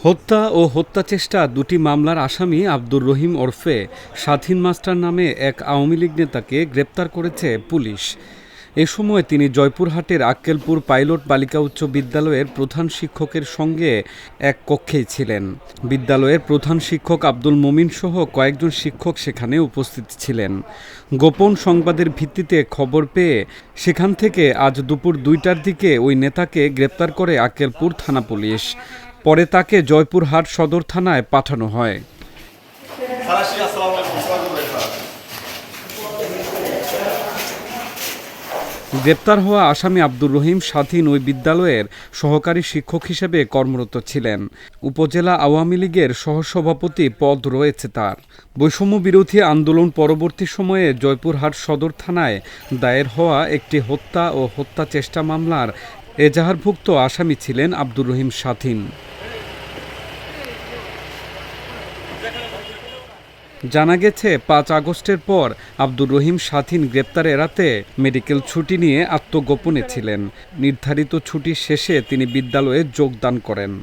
হত্যা ও হত্যা চেষ্টা দুটি মামলার আসামি আব্দুর রহিম ওরফে স্বাধীন মাস্টার নামে এক আওয়ামী লীগ নেতাকে গ্রেপ্তার করেছে পুলিশ। এ সময় তিনি জয়পুরহাটের আক্কেলপুর পাইলট বালিকা উচ্চ বিদ্যালয়ের প্রধান শিক্ষকের সঙ্গে এক কক্ষেই ছিলেন। বিদ্যালয়ের প্রধান শিক্ষক আব্দুল মমিন সহ কয়েকজন শিক্ষক সেখানে উপস্থিত ছিলেন। গোপন সংবাদের ভিত্তিতে খবর পেয়ে সেখান থেকে আজ দুপুর দুইটার দিকে ওই নেতাকে গ্রেপ্তার করে আক্কেলপুর থানা পুলিশ। পরে তাকে জয়পুরহাট সদর থানায় পাঠানো হয়। গ্রেপ্তার হওয়া আসামি আব্দুর রহিম স্বাধীন ওই বিদ্যালয়ের সহকারী শিক্ষক হিসেবে কর্মরত ছিলেন। উপজেলা আওয়ামী লীগের সহসভাপতি পদ রয়েছে তার। বৈষম্য বিরোধী আন্দোলন পরবর্তী সময়ে জয়পুরহাট সদর থানায় দায়ের হওয়া একটি হত্যা ও হত্যা চেষ্টা মামলার এজাহারভুক্ত আসামি ছিলেন আব্দুর রহিম স্বাধীন। জানা গেছে, পাঁচ আগস্টের পর আব্দুর রহিম স্বাধীন গ্রেপ্তার এড়াতে মেডিকেল ছুটি নিয়ে আত্মগোপনে ছিলেন। নির্ধারিত ছুটি শেষে তিনি বিদ্যালয়ে যোগদান করেন।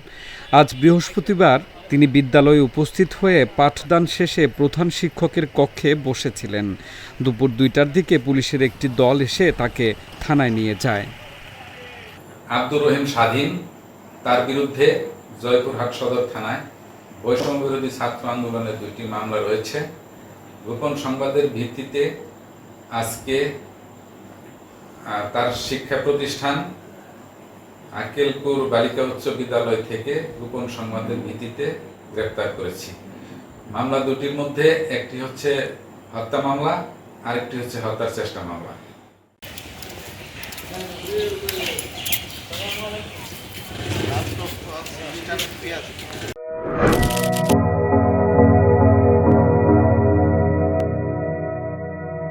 আজ বৃহস্পতিবার তিনি বিদ্যালয়ে উপস্থিত হয়ে পাঠদান শেষে প্রধান শিক্ষকের কক্ষে বসেছিলেন। দুপুর দুইটার দিকে পুলিশের একটি দল এসে তাকে থানায় নিয়ে যায়। আব্দুর রহিম স্বাধীন, তার বিরুদ্ধে জয়পুরহাট সদর থানায় বৈষম্য বিরোধী ছাত্র আন্দোলনের দুইটি মামলা রয়েছে। গোপন সংবাদের ভিত্তিতে আজকে তার শিক্ষা প্রতিষ্ঠান আকেলপুর বালিকা উচ্চ বিদ্যালয় থেকে গোপন সংবাদের ভিত্তিতে গ্রেপ্তার করেছি। মামলা দুটির মধ্যে একটি হচ্ছে হত্যা মামলা, আরেকটি হচ্ছে হত্যার চেষ্টা মামলা।